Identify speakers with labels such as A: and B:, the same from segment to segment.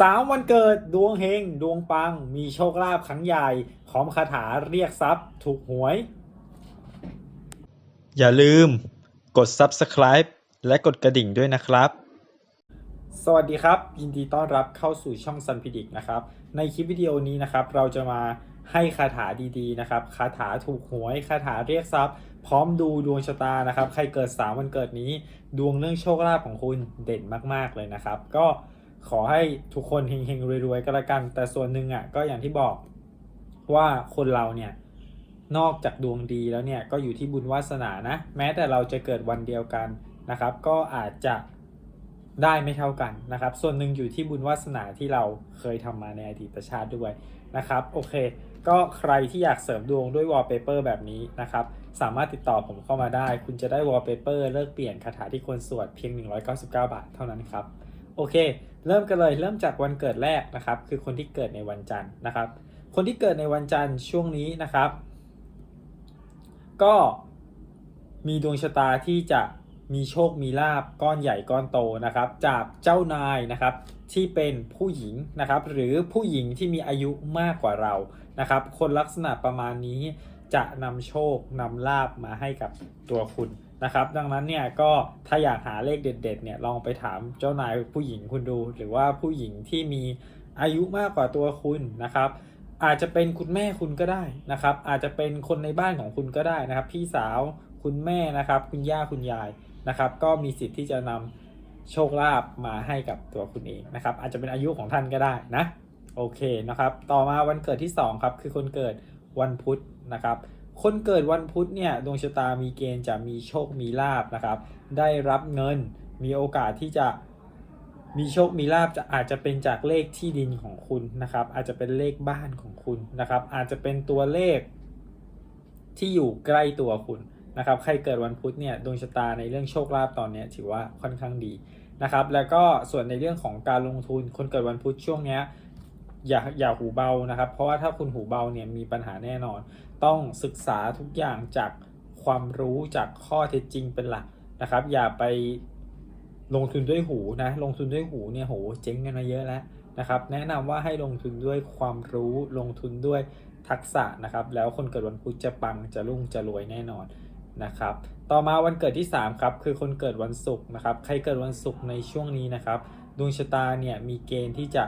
A: สามวันเกิดดวงเฮง ดวงปัง มีโชคลาภครั้งใหญ่พร้อมคาถาเรียกทรัพย์ ถูกหวย
B: อย่าลืมกด subscribe และกดกระดิ่งด้วยนะครับ
A: สวัสดีครับ ยินดีต้อนรับเข้าสู่ช่องซันพิดิกนะครับ ในคลิปวิดีโอนี้นะครับ เราจะมาให้คาถาดีๆนะครับคาถาถูกหวยคาถาเรียกทรัพย์ พร้อมดูดวงชะตานะครับ ใครเกิด 3 วันเกิดนี้ ดวงเรื่องโชคลาภของคุณเด่นมากๆเลยนะครับ ก็ ขอให้ทุกคนเฮงๆรวยๆก็แล้วกัน แต่ส่วนหนึ่งอะก็อย่างที่บอกว่าคนเราเนี่ยนอกจากดวงดีแล้วเนี่ยก็อยู่ที่บุญวาสนานะ แม้แต่เราจะเกิดวันเดียวกันนะครับ ก็อาจจะได้ไม่เท่ากันนะครับ ส่วนหนึ่งอยู่ที่บุญวาสนาที่เราเคยทำมาในอดีตชาติด้วยนะครับโอเค ก็ใครที่อยากเสริมดวงด้วยวอลเปเปอร์แบบนี้นะครับ สามารถติดต่อผมเข้ามาได้ คุณจะได้วอลเปเปอร์เลิกเปลี่ยนคาถาที่ควรสวดเพียง 199 บาทเท่านั้นครับ โอเค เริ่มกันเลยเริ่มจากวันเกิดแรกนะครับ คือคนที่เกิดในวันจันทร์นะครับ คนที่เกิดในวันจันทร์ช่วงนี้นะครับ ก็มีดวงชะตาที่จะมีโชคมีลาบก้อนใหญ่ก้อนโตนะครับ จากเจ้านายนะครับที่เป็นผู้หญิงนะครับ หรือผู้หญิงที่มีอายุมากกว่าเรานะครับ คนลักษณะประมาณนี้จะนำโชคนำลาบมาให้กับตัวคุณ นะครับ ดังนั้นเนี่ยก็ถ้าอยากหาเลขเด็ดๆเนี่ยลองไปถามเจ้านายผู้หญิงคุณดู หรือว่าผู้หญิงที่มีอายุมากกว่าตัวคุณนะครับ อาจจะเป็นคุณแม่คุณก็ได้นะครับ อาจจะเป็นคนในบ้านของคุณก็ได้นะครับ พี่สาวคุณแม่นะครับ คุณย่าคุณยายนะครับ ก็มีสิทธิ์ที่จะนำโชคลาภมาให้กับตัวคุณเองนะครับ อาจจะเป็นอายุของท่านก็ได้นะโอเคนะครับ ต่อมาวันเกิดที่ 2 ครับ คือคนเกิดวันพุธนะครับ คนเกิดวันพุธเนี่ยดวงชะตามีเกณฑ์จะมีโชคมีลาบนะครับ ได้รับเงินมีโอกาสที่จะมีโชคมีลาบจะอาจจะเป็นจากเลขที่ดินของคุณนะครับ อาจจะเป็นเลขบ้านของคุณนะครับ อาจจะเป็นตัวเลขที่อยู่ใกล้ตัวคุณนะครับ ใครเกิดวันพุธเนี่ยดวงชะตาในเรื่องโชคลาภตอนนี้ถือว่าค่อนข้างดีนะครับ แล้วก็ส่วนในเรื่องของการลงทุนคนเกิดวันพุธช่วงนี้อย่าอย่าหูเบานะครับ เพราะว่าถ้าคุณหูเบาเนี่ยมีปัญหาแน่นอน ต้องศึกษาทุกอย่างจากความรู้จากข้อเท็จจริงเป็นหลักนะครับ อย่าไปลงทุนด้วยหูนะลงทุนด้วยหูเนี่ยโหเจ๊งกันมาเยอะแล้วนะครับแนะนำว่าให้ลงทุนด้วยความรู้ลงทุนด้วยทักษะนะครับ แล้วคนเกิดวันพุธจะปังจะรุ่งจะรวยแน่นอนนะครับ ต่อมาวันเกิดที่ 3 ครับ คือคนเกิดวันศุกร์นะครับ ใครเกิดวันศุกร์ในช่วงนี้นะครับ ดวงชะตาเนี่ยมีเกณฑ์ที่จะ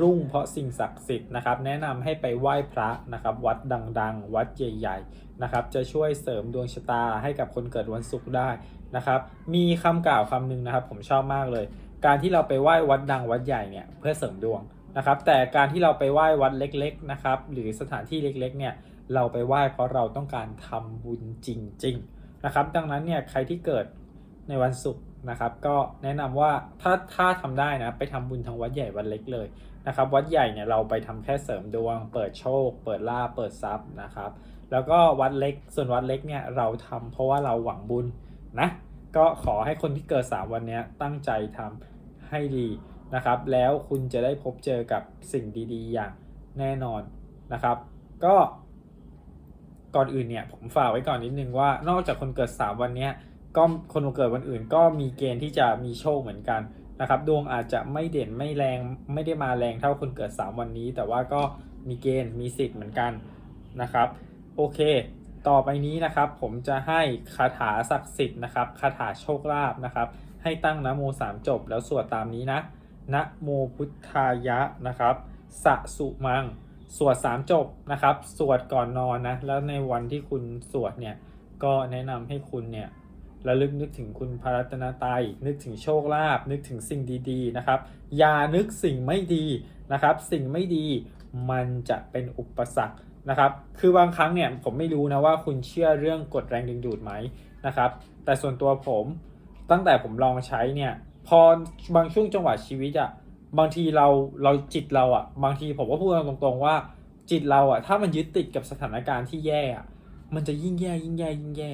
A: รุ่งเพราะสิ่งศักดิ์สิทธิ์นะครับ แนะนำให้ไปไหว้พระนะครับ วัดดังๆ วัดใหญ่ๆนะครับ จะช่วยเสริมดวงชะตาให้กับคนเกิดวันศุกร์ได้นะครับ มีคำกล่าวคำหนึ่งนะครับ ผมชอบมากเลย การที่เราไปไหว้วัดดังวัดใหญ่เนี่ยเพื่อเสริมดวงนะครับ แต่การที่เราไปไหว้วัดเล็ก ๆนะครับ หรือสถานที่เล็กๆ เนี่ยเราไปไหว้เพราะเราต้องการทำบุญจริง ๆ นะครับ ดังนั้นเนี่ยใครที่เกิดในวันศุกร์ นะครับ ก็แนะนำว่าถ้าถ้าทำได้นะไปทำบุญทางวัดใหญ่วัดเล็กเลยนะครับ วัดใหญ่เนี่ยเราไปทำแค่เสริมดวง เปิดโชค เปิดลาเปิดทรัพย์นะครับ แล้วก็วัดเล็กส่วนวัดเล็กเนี่ยเราทำเพราะว่าเราหวังบุญนะก็ขอให้คนที่เกิด 3 วันนี้ตั้งใจทำให้ดีนะครับ แล้วคุณจะได้พบเจอกับสิ่งดีๆ อย่างแน่นอนนะครับ ก็ก่อนอื่นเนี่ยผมฝากไว้ก่อนนิดนึงว่านอกจากคนเกิด 3 วันเนี้ย ก็คนเกิดวันอื่นก็มีเกณฑ์ที่จะมีโชคเหมือนกันนะครับ ดวงอาจจะไม่เด่นไม่แรงไม่ได้มาแรงเท่าคนเกิด 3 วันนี้ แต่ว่าก็มีเกณฑ์มีสิทธิ์เหมือนกันนะครับ โอเค ต่อไปนี้นะครับ ผมจะให้คาถาศักดิ์สิทธิ์นะครับคาถาโชคลาภนะครับ ให้ตั้งนะโมสามจบแล้วสวดตามนี้นะนะโมพุทธายะนะครับสะสุมัง สวดสามจบนะครับ สวดก่อนนอนนะ แล้วในวันที่คุณสวดเนี่ย ก็แนะนำให้คุณเนี่ย ระลึกนึกถึงคุณพระรัตนตรัยนึกถึงโชคลาภนึกถึงสิ่งดีๆนะครับ อย่านึกสิ่งไม่ดีนะครับ สิ่งไม่ดีมันจะเป็นอุปสรรคนะครับ คือบางครั้งเนี่ยผมไม่รู้นะว่าคุณเชื่อเรื่องกฎแรงดึงดูดไหมนะครับ แต่ส่วนตัวผมตั้งแต่ผมลองใช้เนี่ยพอบางช่วงจังหวะชีวิตอะบางทีเราเราจิตเราอะบางทีผมก็พูดตรงๆว่าจิตเราอะถ้ามันยึดติดกับสถานการณ์ที่แย่อะมันจะยิ่งแย่ยิ่งแย่ยิ่งแย่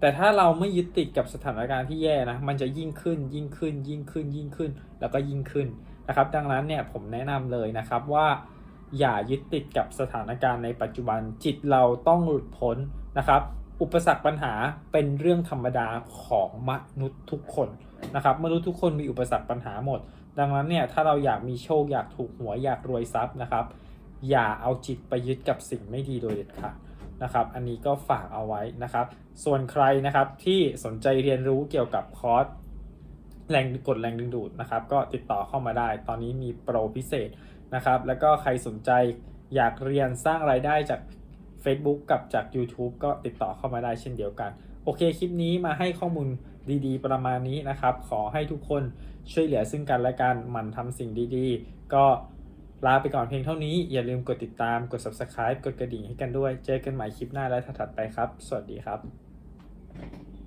A: แต่ถ้าเราไม่ยึดติดกับสถานการณ์ที่แย่นะ มันจะยิ่งขึ้นยิ่งขึ้น ยิ่งขึ้นยิ่งขึ้น แล้วก็ยิ่งขึ้นนะครับ ดังนั้นเนี่ยผมแนะนำเลยนะครับว่า อย่ายึดติดกับสถานการณ์ในปัจจุบันจิตเราต้องหลุดพ้นนะครับ อุปสรรคปัญหาเป็นเรื่องธรรมดาของมนุษย์ทุกคนนะครับ มนุษย์ทุกคนมีอุปสรรคปัญหาหมด ดังนั้นเนี่ยถ้าเราอยากมีโชคอยากถูกหวยอยากรวยทรัพย์นะครับ อย่าเอาจิตไปยึดกับสิ่งไม่ดีโดยเด็ดขาด นะครับ อันนี้ก็ฝากเอาไว้นะครับ ส่วนใครนะครับที่สนใจเรียนรู้เกี่ยวกับคอร์สแรงกดแรงดึงดูดนะครับ ก็ติดต่อเข้ามาได้ ตอนนี้มีโปรพิเศษนะครับ แล้วก็ใครสนใจอยากเรียนสร้างรายได้จาก Facebook กับจาก YouTube ก็ติดต่อเข้ามาได้เช่นเดียวกัน โอเคคลิปนี้มาให้ข้อมูลดีๆ ประมาณนี้นะครับ ขอให้ทุกคนช่วยเหลือซึ่งกันและกันหมั่นทำสิ่งดีๆ ก็ ลาไปก่อนเพียงเท่านี้ อย่าลืมกดติดตาม กด Subscribe กดกระดิ่งให้กันด้วย เจอกันใหม่คลิปหน้าและถัดๆไปครับ สวัสดีครับ